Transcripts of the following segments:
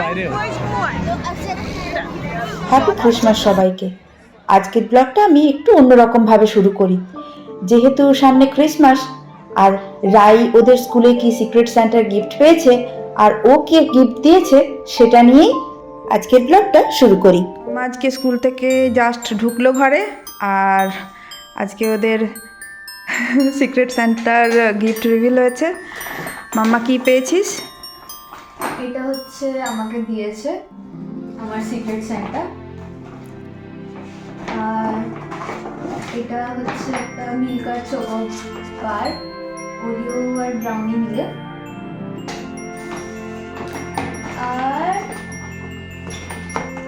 বাইরে। Happy Christmas সবাইকে। আজকের ব্লগটা আমি একটু অন্যরকমভাবে শুরু করি। যেহেতু সামনে ক্রিসমাস আর রাই ওদের স্কুলে কি সিক্রেট সেন্টার গিফট পেয়েছে আর ও কি গিফট দিয়েছে সেটা নিয়েই আজকের ব্লগটা শুরু করি। আজকে স্কুল থেকে জাস্ট ঢুকলো ঘরে আর আজকে ওদের সিক্রেট সেন্টার গিফট রিভিল হয়েছে। মাম্মা কি পেয়েছিস? এটা হচ্ছে আমাকে দিয়েছে আমার সিক্রেট সেন্টার আর এটা হচ্ছে একটা মিল্কার চকো বার ওরিও আর ব্রাউনি মিলে। আর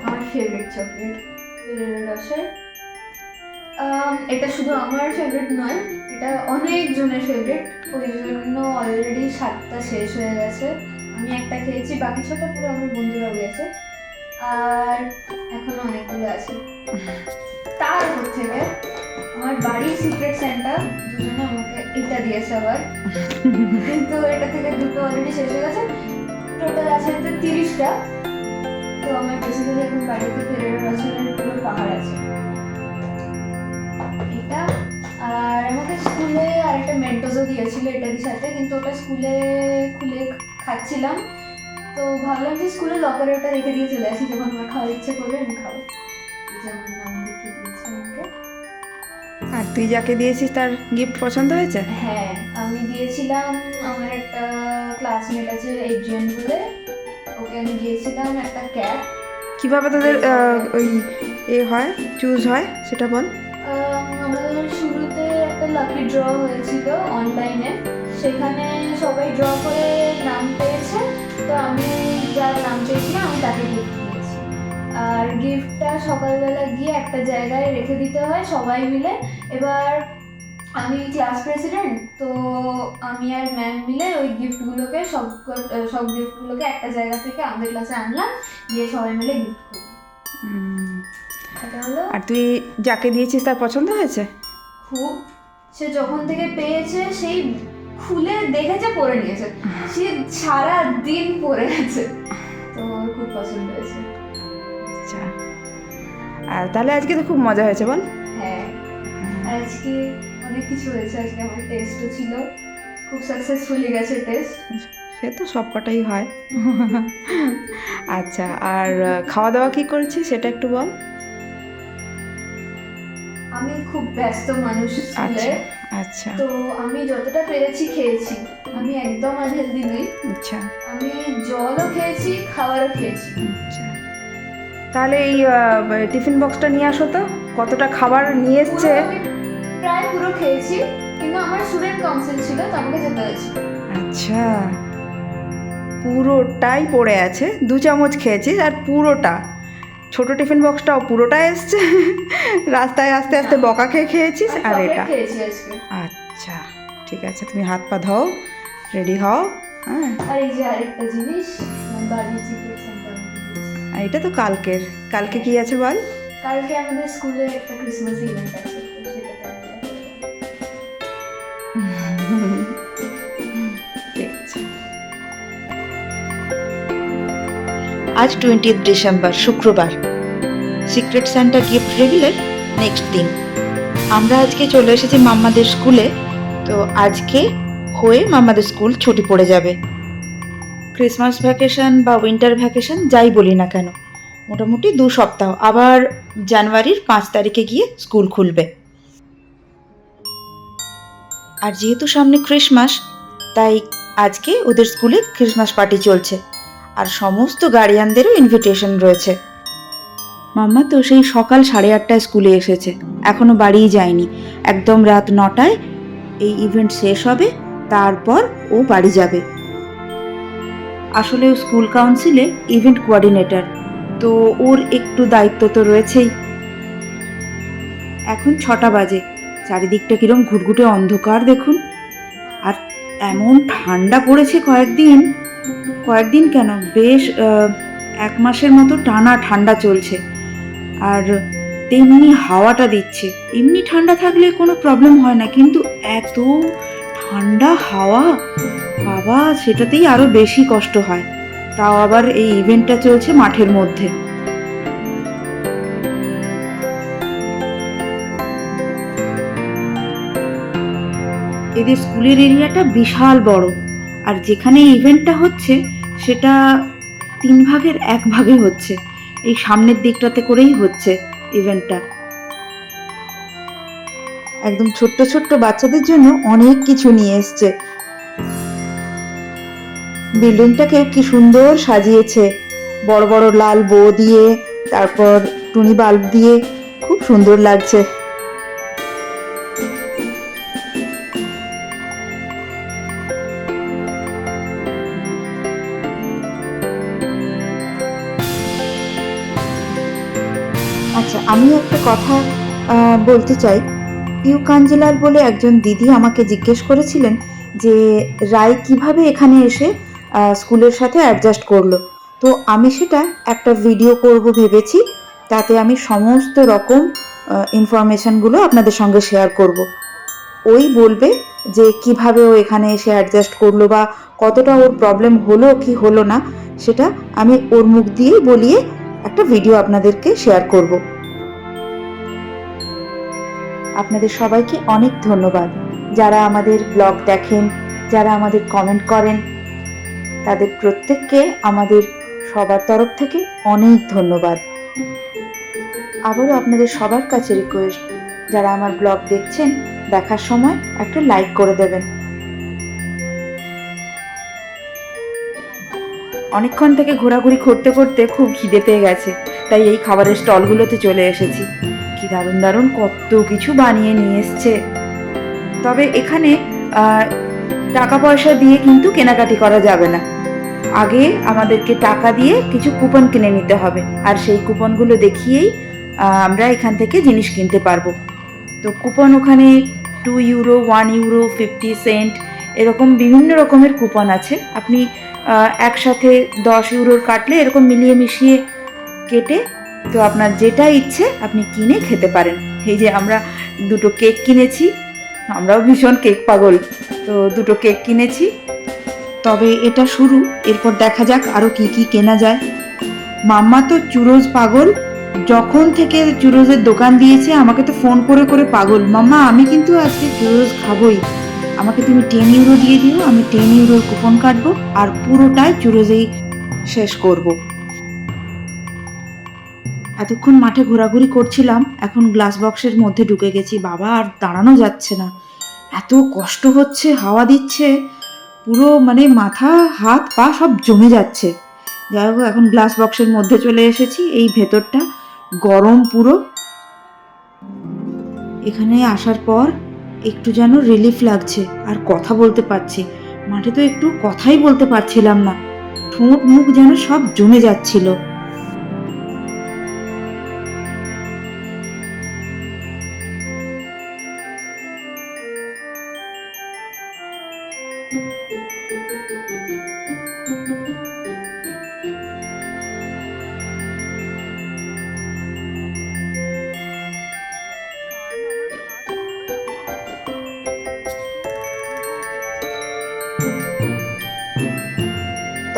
আমার ফেভারিট চকলেট রসের। এটা শুধু আমার ফেভারিট নয়, এটা অনেক জনের ফেভারিট ওই জন্য অলরেডি সাতটা শেষ হয়ে গেছে। আমি একটা খেয়েছি, বাকি ছটা পুরো আমার বন্ধুরা গেছে। আর এখনও অনেকগুলো আছে। তারপর থেকে আমার বাড়ির সিক্রেট সেন্টার দুজনে আমাকে এটা দিয়েছে আবার। কিন্তু এটা থেকে দুটো অলরেডি শেষ হয়ে গেছে। টোটাল আছে হচ্ছে তিরিশটা। তো আমার বেসিক্যালি এখন বাড়িতে ফেরার রচনার পুরো পাহাড় আছে। এটা, আর আমাকে স্কুলে আরেকটা মেন্টোজও দিয়েছিল এটারই সাথে, কিন্তু ওটা স্কুলে খুলে খাচ্ছিলাম। তো ভাবলাম যে স্কুলে লকারে ওটা রেখে দিয়ে চলে আসি যখন আমার খাওয়ার ইচ্ছে করবে আমি খাব। এই নাম লিখে দিয়েছে আমাকে। আর তুই যাকে দিয়েছিস তার গিফট পছন্দ হয়েছে? হ্যাঁ আমি দিয়েছিলাম আমার একটা ক্লাসমেট আছে এড্রিয়ান বলে। ওকে আমি দিয়েছিলাম একটা ক্যাপ কীভাবে তোদের ওই এ হয় চুজ হয় সেটা বল। আম, আমাদের শুরুতে একটা লাকি ড্র হয়েছিল অনলাইনে সেখানে সবাই ড্র করে নাম পেয়েছে। তো আমি যার নাম পেয়েছিলাম আমি তাকে গিফট দিয়েছি। আর গিফটটা সকালবেলা গিয়ে একটা জায়গায় রেখে দিতে হয় সবাই মিলে। এবার আমি ক্লাস প্রেসিডেন্ট তো আমি আর ম্যাম মিলে ওই গিফটগুলোকে সব সব গিফটগুলোকে একটা জায়গা থেকে আমাদের ক্লাসে আনলাম। দিয়ে সবাই মিলে গিফট করি আর তুই যাকে দিয়েছিস তার পছন্দ হয়েছে? খুব। সে যখন থেকে পেয়েছে সেই খুলে দেখেছে পরে নিয়েছে। সে সারা দিন পরে আছে। তো খুব পছন্দ হয়েছে। আচ্ছা। আর তাহলে আজকে তো খুব মজা হয়েছে বল। হ্যাঁ। আজকে অনেক কিছু হয়েছে। আজকে আমার টেস্টও ছিল। খুব সাকসেসফুলি গেছে টেস্ট সে তো সব কটাই হয়। আচ্ছা আর খাওয়া দাওয়া কি করেছিস সেটা একটু বল। আমি খুব ব্যস্ত মানুষ স্কুলে। আচ্ছা। তো আমি যতটা পেরেছি খেয়েছি আমি একদম আনহেলদি নই। আচ্ছা। আমি জলও খেয়েছি খাবারও খেয়েছি। আচ্ছা। তাহলে এই টিফিন বক্সটা নিয়ে আসো তো। কতটা খাবার নিয়ে এসছে? পুরো প্রায় পুরো খেয়েছি কিন্তু আমার স্টুডেন্ট কাউন্সিল ছিল তো আমাকে যেতে হয়েছে। আচ্ছা। পুরোটাই পড়ে আছে। দু চামচ খেয়েছিস আর পুরোটা ছোট টিফিন বক্সটাও পুরোটা এসছে। রাস্তায় আস্তে আস্তে বকা খেয়ে খেয়েছিস? আর এটা? আচ্ছা ঠিক আছে তুমি হাত পা ধাও রেডি হও হ্যাঁ। এটা তো কালকের। কালকে কি আছে বল? কালকে আমাদের স্কুলে একটা ক্রিসমাস ইভেন্ট আজ টোয়েন্টি ডিসেম্বর, শুক্রবার। সিক্রেট স্যান্টা গিফট রিভিলের নেক্সট দিন। আমরা আজকে চলে এসেছি মাম্মাদের স্কুলে, তো আজকে হয়ে মাম্মাদের স্কুল ছুটি পড়ে যাবে। ক্রিসমাস ভ্যাকেশন বা উইন্টার ভ্যাকেশন যাই বলি না কেন, মোটামুটি দু সপ্তাহ, আবার জানুয়ারির পাঁচ তারিখে গিয়ে স্কুল খুলবে। আর যেহেতু সামনে ক্রিসমাস তাই আজকে ওদের স্কুলে ক্রিসমাস পার্টি চলছে। আর সমস্ত গার্ডিয়ানদেরও ইনভিটেশন রয়েছে। মাম্মা তো সেই সকাল সাড়ে আটটায় স্কুলে এসেছে, এখনও বাড়িই যায়নি। একদম রাত নটায় এই ইভেন্ট শেষ হবে, তারপর ও বাড়ি যাবে। আসলে স্কুল কাউন্সিলে ইভেন্ট কোয়ার্ডিনেটর তো ওর একটু দায়িত্ব তো রয়েছেই। এখন ছটা বাজে, চারিদিকটা কিরম ঘুটঘুটে অন্ধকার দেখুন। এমন ঠান্ডা পড়েছে কয়েকদিন। কয়েকদিন কেন? বেশ এক মাসের মতো টানা ঠান্ডা চলছে। আর তেমনি হাওয়াটা দিচ্ছে। এমনি ঠান্ডা থাকলে কোনো প্রবলেম হয় না, কিন্তু এত ঠান্ডা হাওয়া, বাবা, সেটাতেই আরও বেশি কষ্ট হয়। তাও আবার এই ইভেন্টটা চলছে মাঠের মধ্যে। এদের স্কুলের এরিয়াটা বিশাল বড়। আর যেখানে ইভেন্টটা হচ্ছে, সেটা তিন ভাগের এক ভাগে হচ্ছে। এই সামনের দিকটাতে করেই হচ্ছে ইভেন্টটা একদম ছোট্ট ছোট্ট বাচ্চাদের জন্য অনেক কিছু নিয়ে এসছে। বিল্ডিংটাকে কি সুন্দর সাজিয়েছে। বড় বড় লাল বো দিয়ে, তারপর টুনি বাল্ব দিয়ে, খুব সুন্দর লাগছে। আচ্ছা আমি একটা কথা বলতে চাই। পিউ কাঞ্জিলাল বলে একজন দিদি আমাকে জিজ্ঞেস করেছিলেন যে, রায় কীভাবে এখানে এসে স্কুলের সাথে অ্যাডজাস্ট করল। তো আমি সেটা একটা ভিডিও করব ভেবেছি, তাতে আমি সমস্ত রকম ইনফরমেশনগুলো আপনাদের সঙ্গে শেয়ার করব। ওই বলবে যে, কীভাবে ও এখানে এসে অ্যাডজাস্ট করল বা কতটা ওর প্রবলেম হলো কি হলো না, সেটা আমি ওর মুখ দিয়েই বলিয়ে একটা ভিডিও আপনাদেরকে শেয়ার করব। আপনাদের সবাইকে অনেক ধন্যবাদ। যারা আমাদের ব্লগ দেখেন, যারা আমাদের কমেন্ট করেন, তাদের প্রত্যেককে আমাদের সবার তরফ থেকে অনেক ধন্যবাদ। আবারও আপনাদের সবার কাছে রিকোয়েস্ট যারা আমার ব্লগ দেখছেন, দেখার সময় একটা লাইক করে দেবেন। অনেকক্ষণ থেকে ঘোরাঘুরি করতে করতে খুব খিদে পেয়ে গেছে, তাই এই খাবারের স্টলগুলোতে চলে এসেছি। কি দারুণ দারুণ কত কিছু বানিয়ে নিয়ে এসছে। তবে এখানে টাকা পয়সা দিয়ে কিন্তু কেনাকাটি করা যাবে না। আগে আমাদেরকে টাকা দিয়ে কিছু কুপন কিনে নিতে হবে, আর সেই কুপনগুলো দেখিয়েই আমরা এখান থেকে জিনিস কিনতে পারব। তো কুপন ওখানে two euro one euro fifty cent এরকম বিভিন্ন রকমের কুপন আছে। আপনি একসাথে দশ ইউরোর কাটলে এরকম মিলিয়ে মিশিয়ে কেটে তো আপনার যেটা ইচ্ছে আপনি কিনে খেতে পারেন। এই যে আমরা দুটো কেক কিনেছি, আমরাও ভীষণ কেক পাগল। তো দুটো কেক কিনেছি। তবে এটা শুরু, এরপর দেখা যাক আরও কি কি কেনা যায়। মাম্মা তো চুরোজ পাগল, যখন থেকে চুরোজের দোকান দিয়েছে আমাকে তো ফোন করে করে পাগল। মাম্মা, আমি কিন্তু আজকে চুরোজ খাবোই। আমাকে তুমি টেন ইউরো দিয়ে দিও, আমি টেন ইউরোর কুপন কাটবো আর পুরোটাই চুরোজেই শেষ করব। এতক্ষণ মাঠে ঘোরাঘুরি করছিলাম, এখন গ্লাস বক্সের মধ্যে ঢুকে গেছি। বাবা, আর দাঁড়ানো যাচ্ছে না। এত কষ্ট হচ্ছে, হাওয়া দিচ্ছে, পুরো মানে মাথা, হাত, পা সব জমে যাচ্ছে। যাই হোক, এখন গ্লাস বক্সের মধ্যে চলে এসেছি, এই ভেতরটা গরম পুরো। এখানে আসার পর একটু যেন রিলিফ লাগছে, আর কথা বলতে পারছি। মাঠে তো একটু কথাই বলতে পারছিলাম না। ঠোঁট মুখ যেন সব জমে যাচ্ছিল।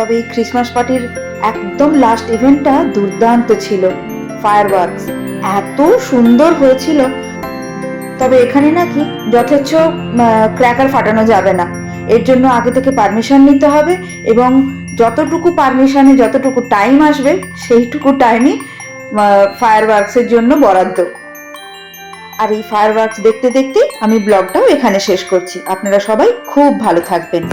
তবে এই ক্রিসমাস পার্টির একদম লাস্ট ইভেন্টটা দুর্দান্ত ছিল। ফায়ার এত সুন্দর হয়েছিল। তবে এখানে নাকি যথেচ্ছ ক্র্যাকার ফাটানো যাবে না। এর জন্য আগে থেকে পারমিশন নিতে হবে এবং যতটুকু পারমিশনে যতটুকু টাইম আসবে, সেইটুকু টাইমই ফায়ার ওয়ার্কসের জন্য বরাদ্দ। আর এই ফায়ার ওয়ার্কস দেখতে দেখতে আমি ব্লগটাও এখানে শেষ করছি। আপনারা সবাই খুব ভালো থাকবেন।